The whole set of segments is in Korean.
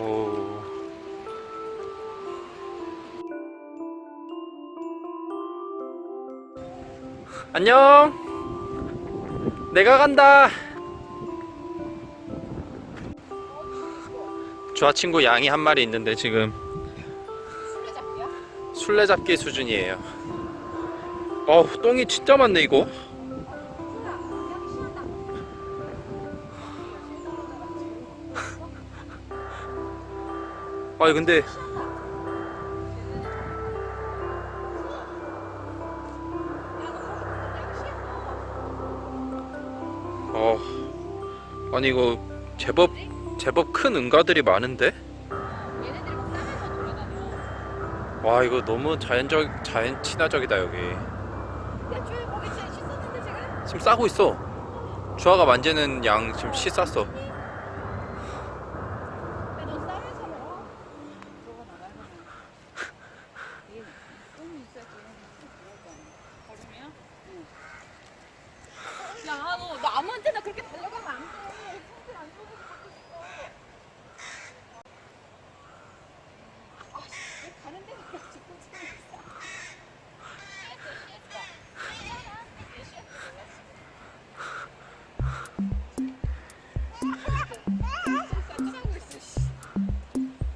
오. 안녕. 내가 간다. 주아 친구 양이 한 마리 있는데 지금 술래잡기야? 술래잡기 수준이에요. 어우, 똥이 진짜 많네 이거. 아니 근데 어 아니 이거 제법 제법 큰 응가들이 많은데. 와 이거 너무 자연적 자연 친화적이다 여기? 지금 싸고 있어 주아가 만지는 양 지금 씨 쌌어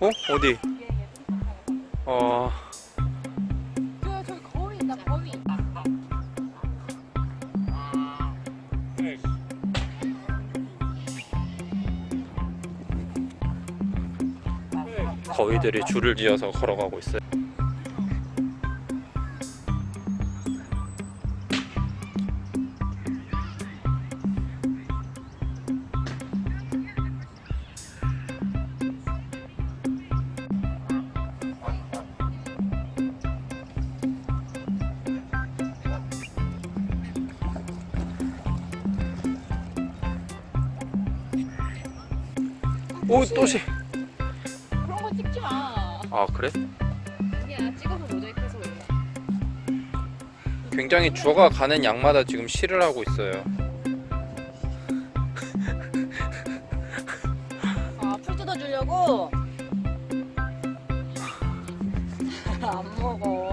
어? 어디? 어. 거위들이 줄을 지어서 걸어가고 있어요 오 또시. 그런 거 찍지 마. 아 그래? 아니야 찍어서 모자이크해서 올려. 굉장히 주어가 가는 양마다 지금 시를 하고 있어요. 아 풀 뜯어주려고? 안 먹어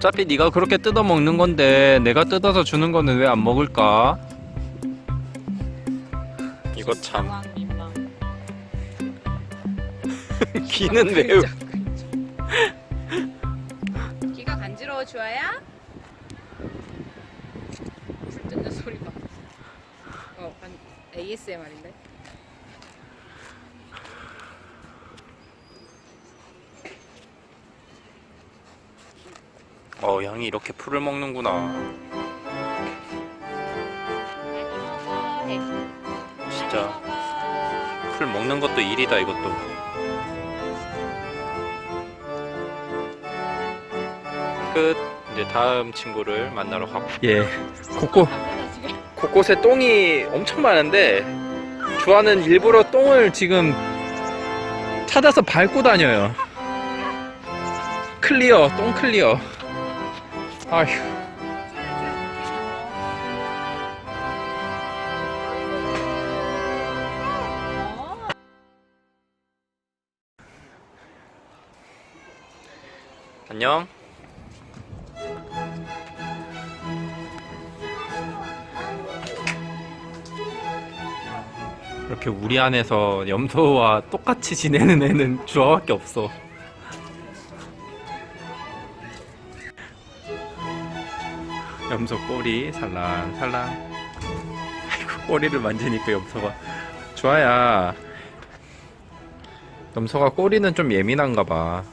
어차피 네가 그렇게 뜯어 먹는 건데 내가 뜯어서 주는 거는 왜 안 먹을까? 이거 참 민망 귀는 매우 귀가 간지러워 주아야? 풀 뜯는 소리 봐. 어, 한 ASMR인데. 어 양이 이렇게 풀을 먹는구나. 진짜. 풀 먹는 것도 일이다 이것도 끝 이제 다음 친구를 만나러 가고 예 곳곳. 곳곳에 똥이 엄청 많은데 주아는 일부러 똥을 지금 찾아서 밟고 다녀요 클리어 똥 클리어 아휴 어? 안녕 이렇게 우리 안에서 염소와 똑같이 지내는 애는 주아밖에 없어 염소 꼬리 살랑살랑. 아이고 꼬리를 만지니까 염소가. 주아야. 염소가 꼬리는 좀 예민한가 봐.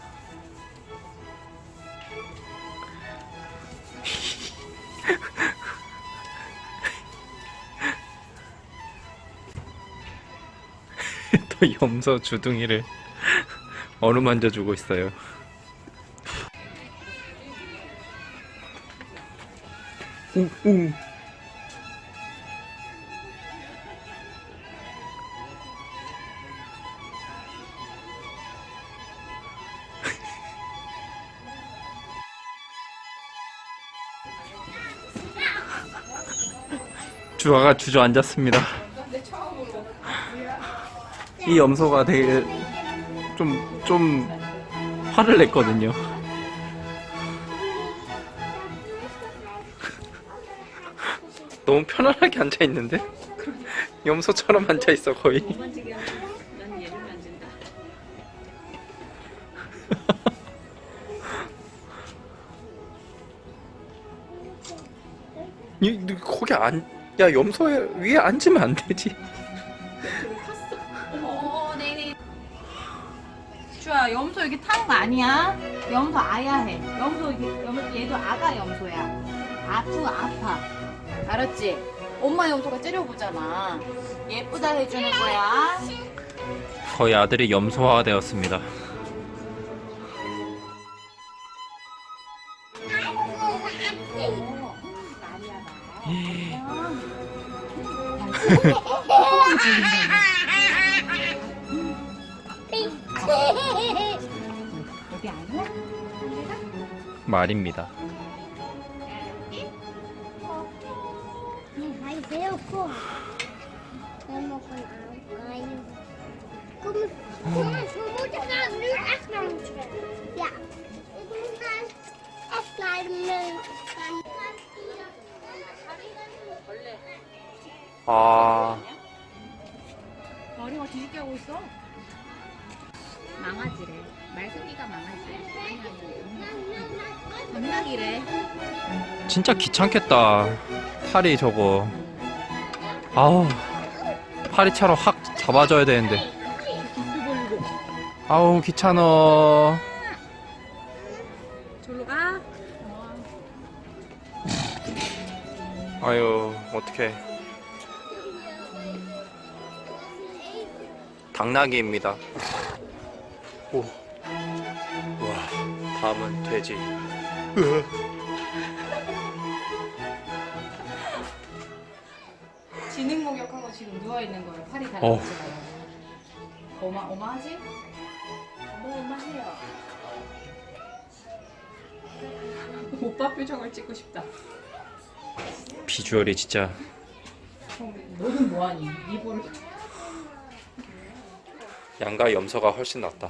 또 염소 주둥이를 어루만져 주고 있어요. 우, 우. 주아가 주저앉았습니다. 이 염소가 되게 좀, 좀 화를 냈거든요. 너무 편안하게 앉아 있는데? 염소처럼 앉아 있어, 거의. 만지게 하면 난 얘를 만진다. 이, 너 거기 안, 야, 염소 위에 앉으면 안 되지. 주아, 염소 여기 타는 거 아니야? 염소 아야 해. 염소 얘도 아가 염소야. 아프 아파. 알았지? 엄마 염소가 째려보잖아. 예쁘다 해주는 거야. 거의 아들이 염소화가 되었습니다. 말입니다. Nu echt naar ons. Ja. Ik moet. 아, 머리가 뒤집게 하고 있어. 망아지래. 말숙이가 망아지. 전락이래. 진짜 귀찮겠다. 팔이 저거. 아우, 파리차로 확 잡아줘야 되는데. 아우, 귀찮어. 졸로 가. 아유, 어떡해. 당나귀입니다. 오. 와, 다음은 돼지. 지능 지금 누워 있는 거예요. 팔이 어우. 달라지지 어마 어마하지? 어머 어마해요. 오빠 표정을 찍고 싶다. 비주얼이 진짜. 너는 뭐하니? 이불 양가 염소가 훨씬 낫다.